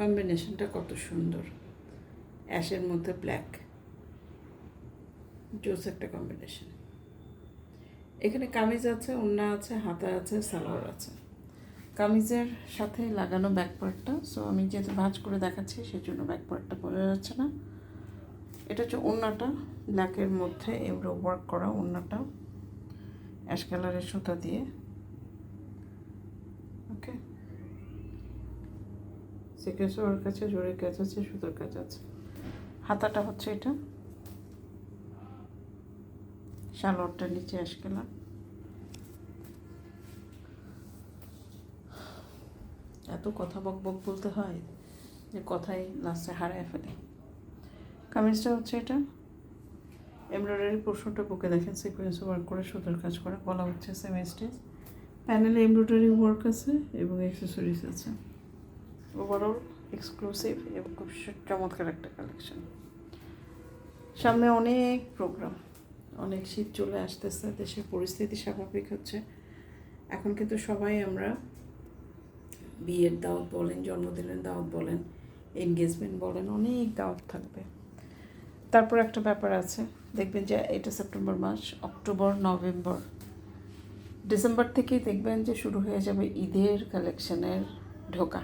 কম্বিনেশনটা কত সুন্দর। অ্যাশের মধ্যে ব্ল্যাক জোস একটা কম্বিনেশন এখানে কামিজ আছে ওন্না আছে, হাতা আছে, সালোয়ার আছে। কামিজের সাথে লাগানো ব্যাক পার্টটা সো আমি যেহেতু ভাঁজ করে দেখাচ্ছি সেই জন্য ব্যাক পার্টটা বোঝা যাচ্ছে না। এটা হচ্ছে ওন্নাটা ব্ল্যাকের মধ্যে এগুলো ওয়ার্ক করা ওন্নাটা অ্যাশ কালারের সুতা দিয়ে। সিকেন্স ওয়ার্ক আছে জরির কাজ আছে, সুতোর কাজ আছে। হাতাটা হচ্ছে এটা। শালোয়ারটা নিচে অ্যাশ কালার এত কথা বক বক বলতে হয় যে কথাই লাস্টে হারায় ফেলে। কামিজটা হচ্ছে এটা। এমব্রয়ডারি পোর্শনটা বুকে দেখেন সিকোয়েন্স ওয়ার্ক করে, সুতোর কাজ করা, গলা হচ্ছে সেম স্টেজ প্যানেলে এমব্রয়ডারি ওয়ার্ক আছে এবং অ্যাক্সেসরিজ আছে। ওভারঅল এক্সক্লুসিভ এবং খুব চমৎকার একটা কালেকশন সামনে অনেক প্রোগ্রাম অনেক শীত চলে আসতেছে, দেশের পরিস্থিতি স্বাভাবিক হচ্ছে। এখন কিন্তু সবাই আমরা বিয়ের দাওয়াত বলেন, জন্মদিনের দাওয়াত বলেন এনগেজমেন্ট বলেন, অনেক দাওয়াত থাকবে। তারপর একটা ব্যাপার আছে, দেখবেন যে এটা সেপ্টেম্বর মাস অক্টোবর নভেম্বর ডিসেম্বর থেকেই দেখবেন যে শুরু হয়ে যাবে ঈদের কালেকশনের ঢোকা।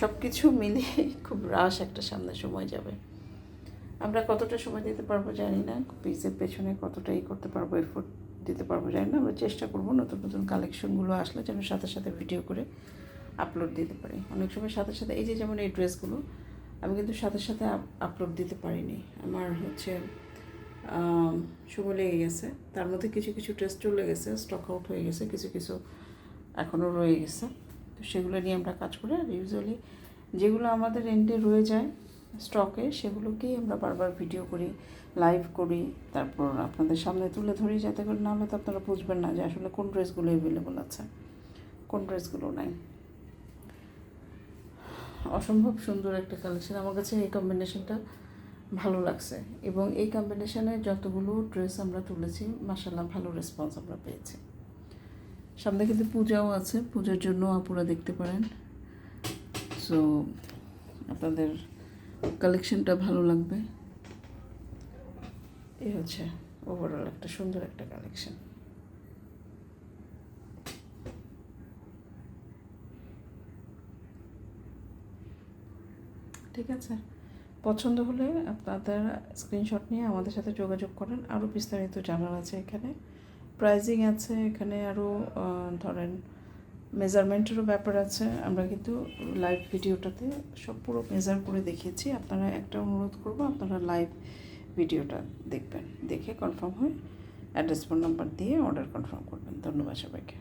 সব কিছু মিলিয়ে খুব রাশ একটা সামনে সময় যাবে। আমরা কতটা সময় দিতে পারব জানি না। পিসের পেছনে কতটা ই করতে পারব এফোর্ট দিতে পারব জানি না। আমরা চেষ্টা করব নতুন নতুন কালেকশনগুলো আসলে যেন সাথে সাথে ভিডিও করে আপলোড দিতে পারি। অনেক সময় সাথে সাথে এই যে যেমন এই ড্রেসগুলো আমি কিন্তু সাথে সাথে আপলোড দিতে পারিনি। আমার হচ্ছে সময় লেগে গেছে। তার মধ্যে কিছু কিছু ড্রেস চলে গেছে স্টক আউট হয়ে গেছে, কিছু কিছু এখনও রয়ে গেছে। তো সেগুলো নিয়ে আমরা কাজ করি আর ইউজুয়ালি যেগুলো আমাদের এন্ডে রয়ে যায় স্টকে সেগুলোকেই আমরা বারবার ভিডিও করি লাইভ করি, তারপর আপনাদের সামনে তুলে ধরি যাতে করে না হলে তো আপনারা বুঝবেন না যে আসলে কোন ড্রেসগুলো অ্যাভেলেবল আছে, কোন ড্রেসগুলো নাই। অসম্ভব সুন্দর একটা কালেকশন আমার কাছে এই কম্বিনেশনটা ভালো লাগছে এবং এই কম্বিনেশনে যতগুলো ড্রেস আমরা তুলেছি মাসাল্লাহ ভালো রেসপন্স আমরা পেয়েছি। সামনে কিন্তু পূজাও আছে। পূজার জন্য আপুরা দেখতে পারেন। সো আপনাদের কালেকশনটা ভালো লাগবে। এই হচ্ছে ওভারঅল একটা সুন্দর একটা কালেকশন ঠিক আছে? পছন্দ হলে আপনাদের স্ক্রিনশট নিয়ে আমাদের সাথে যোগাযোগ করেন। আরও বিস্তারিত জানার আছে এখানে। প্রাইজিং আছে, এখানে আরও ধরেন মেজারমেন্টেরও ব্যাপার আছে। আমরা কিন্তু লাইভ ভিডিওটাতে সব পুরো মেজার করে দেখিয়েছি। আপনারা একটা অনুরোধ করব, আপনারা লাইভ ভিডিওটা দেখবেন। দেখে কনফার্ম হয়ে অ্যাড্রেস ফোন নাম্বার দিয়ে অর্ডার কনফার্ম করবেন। ধন্যবাদ সবাইকে।